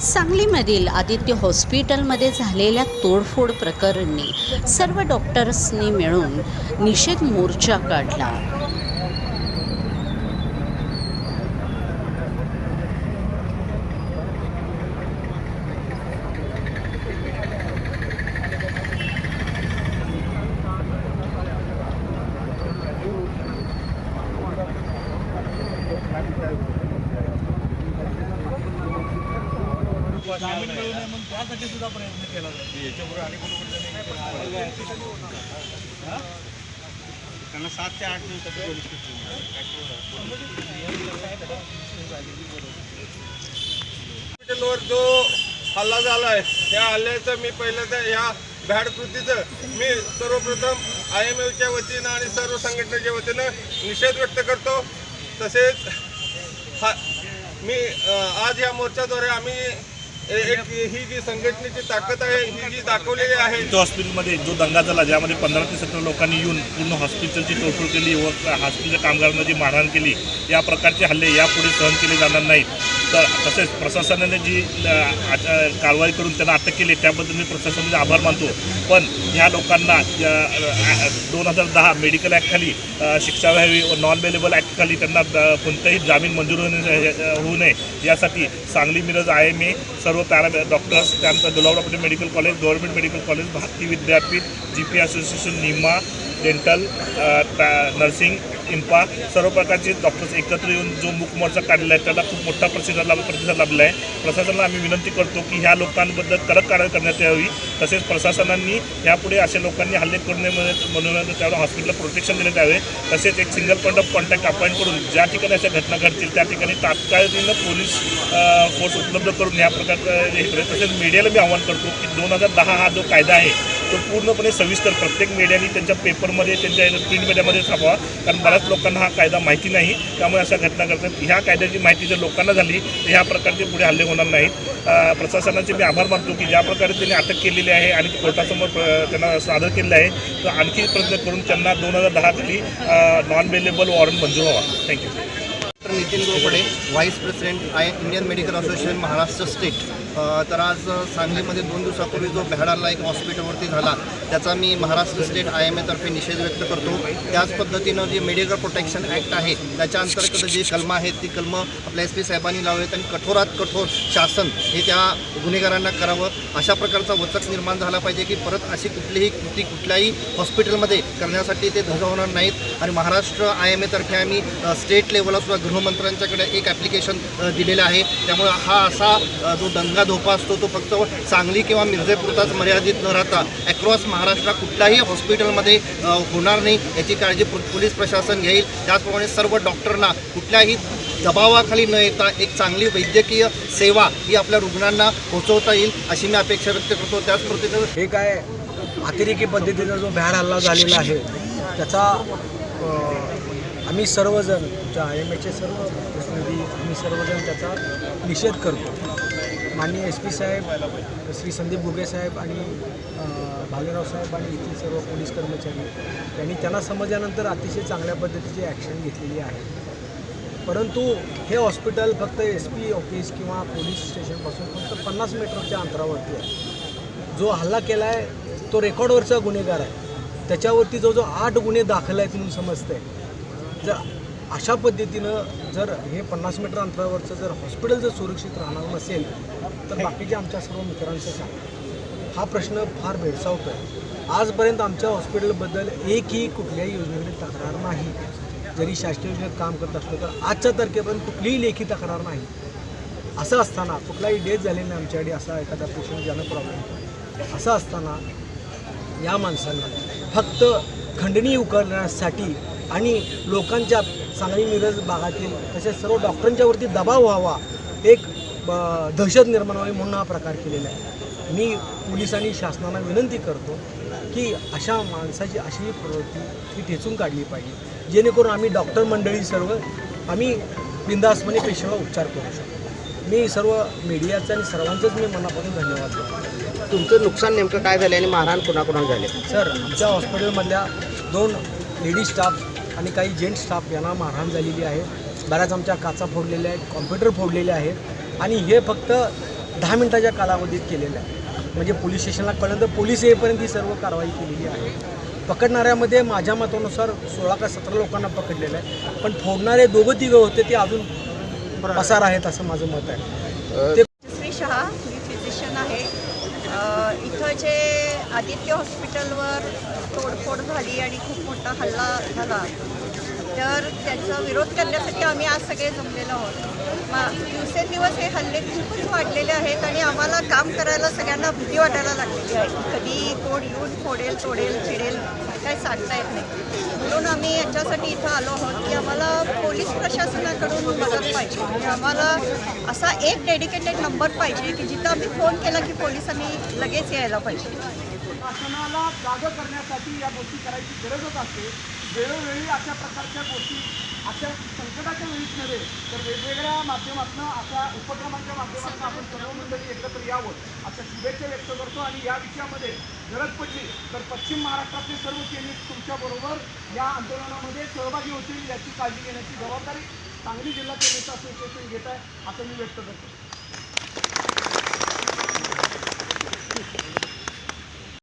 सांगलीमधील आदित्य हॉस्पिटलमध्ये झालेल्या तोडफोड प्रकरणी सर्व डॉक्टर्सनी मिळून निषेध मोर्चा काढला. जामीन मिळू नये म्हणून त्यासाठी सुद्धा प्रयत्न केला त्यांना सात ते आठ हॉस्पिटलवर जो हल्ला झाला आहे त्या हल्ल्याचं मी पहिलं तर ह्या भ्याड कृतीचं मी सर्वप्रथम आय एम एच्या वतीनं आणि सर्व संघटनेच्या वतीनं निषेध व्यक्त करतो. तसेच हा मी आज या मोर्चाद्वारे आम्ही एक ही जी संघटनेची ताकद आहे ही जी दाखवलेली आहे. इथं हॉस्पिटलमध्ये जो दंगा झाला ज्यामध्ये पंधरा ते सतरा लोकांनी येऊन पूर्ण हॉस्पिटलची तोडफोड केली व हॉस्पिटलच्या कामगारांना जी मारहाण केली या प्रकारचे हल्ले यापुढे सहन केले जाणार नाहीत. तर तसेच प्रशासनाने जी कारवाई करून त्यांना अटक केली त्याबद्दल मी प्रशासनाचे आभार मानतो. पण ह्या लोकांना दोन हजार दहा मेडिकल ॲक्टखाली शिक्षा व्हावी व नॉन बेलेबल ॲक्टखाली त्यांना कोणतंही कोणताही जामीन मंजूर होऊ नये यासाठी Sangli Miraj I M A सर्व पॅरा डॉक्टर्स त्यानंतर Gulabrao medical college government medical college Bharati Vidyapeeth G P association NIMA dental nursing इम्पा सर्व प्रकारचे डॉक्टर्स एकत्र येऊन जो मूक मोर्चा काढलेला आहे त्याला खूप मोठा प्रतिसाद लाभ प्रतिसाद लाभला आहे प्रशासनाला आम्ही विनंती करतो की ह्या लोकांबद्दल कडक कारवाई करण्यात यावी. तसेच प्रशासनांनी यापुढे अशा लोकांनी हल्ले करू नये म्हणून त्यावर हॉस्पिटलला प्रोटेक्शन देण्यात यावे. तसेच एक single point of contact appoint करून ज्या ठिकाणी अशा घटना घडतील त्या ठिकाणी तात्काळीनं पोलीस फोर्स उपलब्ध करून ह्या प्रकारचं हे तसेच मीडियाला मी आव्हान करतो की दोन हजार दहा हा जो कायदा आहे तो पूर्णपणे सविस्तर प्रत्येक मीडियाने त्यांच्या पेपरमध्ये त्यांच्या प्रिंट मीडियामध्ये छापावा. कारण बऱ्याच लोकांना हा कायदा माहिती नाही. त्यामुळे अशा घटना घडतात. ह्या कायद्याची माहिती जर लोकांना झाली तर ह्या प्रकारचे पुढे हल्ले होणार नाहीत. प्रशासनाचे मी आभार मानतो की ज्या प्रकारे त्यांनी अटक केलेली आहे आणि कोर्टासमोर त्यांना सादर केलेलं आहे तर आणखी प्रयत्न करून त्यांना दोन हजार दहा खाली नॉन बेलेबल वॉरंट मंजूर व्हावा. Thank you Nitin Gopade vice president I Indian medical association Maharashtra state तर आज सांगलीमध्ये दोन दिवसापूर्वी जो भ्याडाला एक हॉस्पिटलवरती झाला त्याचा मी महाराष्ट्र स्टेट आय एम एतर्फे निषेध व्यक्त करतो. त्याच पद्धतीनं जे मेडिकल प्रोटेक्शन ॲक्ट आहे त्याच्या अंतर्गत जी कलमं आहेत ती कलमं आपल्या एस पी साहेबांनी लावलेत आणि कठोरात कठोर शासन हे त्या गुन्हेगारांना करावं. अशा प्रकारचा वचक निर्माण झाला पाहिजे की परत अशी कुठलीही कृती कुठल्याही हॉस्पिटलमध्ये करण्यासाठी ते धजावणार नाहीत. आणि महाराष्ट्र आय एम एतर्फे आम्ही स्टेट लेवलला सुद्धा गृहमंत्र्यांच्याकडे एक ॲप्लिकेशन दिलेलं आहे. त्यामुळं हा असा जो दंगा धोपा असतो तो फक्त सांगली किंवा मिर्झेपुरताच मर्यादित न राहता ॲक्रॉस महाराष्ट्रात कुठल्याही हॉस्पिटलमध्ये होणार नाही. याची काळजी पोलीस प्रशासन घेईल. त्याचप्रमाणे सर्व डॉक्टरना कुठल्याही दबावाखाली न येता एक चांगली वैद्यकीय सेवा ही आपल्या रुग्णांना पोहोचवता येईल अशी मी अपेक्षा व्यक्त करतो. त्याच पद्धतीनं हे काय अतिरेकी पद्धतीचा जो भ्याड हल्ला झालेला आहे त्याचा आम्ही सर्वजण आमच्या आय एम एचे सर्व प्रतिनिधी आम्ही सर्वजण त्याचा निषेध करतो. माननीय एस पी साहेब श्री संदीप गुगे साहेब आणि भालेराव साहेब आणि इथील सर्व पोलीस कर्मचारी यांनी त्यांना समजल्यानंतर अतिशय चांगल्या पद्धतीची ॲक्शन घेतलेली आहे. परंतु हे हॉस्पिटल फक्त एस पी ऑफिस किंवा पोलीस स्टेशनपासून फक्त पन्नास मीटरच्या अंतरावरती आहे. जो हल्ला केला आहे तो रेकॉर्डवरचा गुन्हेगार आहे. त्याच्यावरती जो जो आठ गुन्हे दाखल आहेत म्हणून समजतंय. जर अशा पद्धतीनं जर हे पन्नास मीटर अंतरावरचं जर हॉस्पिटल जर सुरक्षित राहणार नसेल तर बाकीच्या आमच्या सर्व मित्रांचं सांग. हा प्रश्न फार भेडसावतो आहे आजपर्यंत आमच्या हॉस्पिटलबद्दल एकही कुठल्याही योजनेकडे तक्रार नाही. जरी शासकीय योजनेत काम करत असलो तर आजच्या तारखेपर्यंत कुठलीही लेखी तक्रार नाही. असं असताना कुठलाही डेथ झालेला नाही आमच्याकडे असा एखादा पेशंट ज्यानं प्रॉब्लेम असं असताना या माणसांना फक्त खंडणी उकरण्यासाठी आणि लोकांच्या सांगली मिरज भागातील तसेच सर्व डॉक्टरांच्यावरती दबाव व्हावा एक ब- दहशत निर्माण व्हावी म्हणून हा प्रकार केलेला आहे. मी पोलिसांनी शासनाला विनंती करतो की अशा माणसाची अशी प्रवृत्ती ही ठेचून काढली पाहिजे जेणेकरून आम्ही डॉक्टर मंडळी सर्व आम्ही बिंदासपणे पेशेवर उपचार करू शकतो मी सर्व मीडियाचं आणि सर्वांचंच मी मनापासून धन्यवाद देतो तुमचं नुकसान नेमकं काय झालं आणि मारहाण कोणाकोणाला झाले? सर आमच्या हॉस्पिटलमधल्या दोन लेडी स्टाफ आणि काही जेंट्स स्टाफ यांना मारहाण झालेली आहे. बऱ्याच आमच्या काचा फोडलेल्या आहेत कॉम्प्युटर फोडलेले आहेत आणि हे फक्त दहा मिनिटाच्या कालावधीत केलेलं आहे. म्हणजे पोलीस स्टेशनला कळल्यानंतर पोलीस येईपर्यंत ही सर्व कारवाई केलेली आहे. पकडणाऱ्यामध्ये माझ्या मतानुसार सोळा का सतरा लोकांना पकडलेलं आहे. पण फोडणारे दोघं तिघं होते ते अजून पसार आहेत असं माझं मत आहे. ते श्री शहा मी फिजिशियन आहे अ, इथं जे आदित्य हॉस्पिटलवर तोडफोड झाली आणि खूप मोठा हल्ला झाला. तर त्याचा विरोध करण्यासाठी आम्ही आज सगळे जमलेलो आहोत. मा दिवसेंदिवस हे हल्ले खूपच वाढलेले आहेत आणि आम्हाला काम करायला सगळ्यांना भीती वाटायला लागलेली आहे. कधी कोण येऊन फोडेल तोडेल चिडेल काय सांगता येत नाही. म्हणून आम्ही याच्यासाठी इथं आलो आहोत की आम्हाला पोलीस प्रशासनाकडून मदत पाहिजे. म्हणजे आम्हाला असा एक डेडिकेटेड नंबर पाहिजे की जिथं आम्ही फोन केला की पोलिसांनी लगेच यायला पाहिजे. शासनाला जागं करण्यासाठी या गोष्टी करायची गरजच असते. वेळोवेळी अशा प्रकारच्या गोष्टी अशा संकटाच्या वेळीच नव्हे तर वेगवेगळ्या माध्यमातून अशा उपक्रमांच्या माध्यमातून आपण सर्व मंडळी एकत्र यावं. अशा शुभेच्छा व्यक्त करतो आणि या विषयामध्ये गरज पडली तर पश्चिम महाराष्ट्रातले सर्व सैनिक तुमच्याबरोबर या आंदोलनामध्ये सहभागी होतील याची काळजी घेण्याची जबाबदारी सांगली जिल्हा टेनिस असोसिएशन घेत आहे असं मी व्यक्त करतो.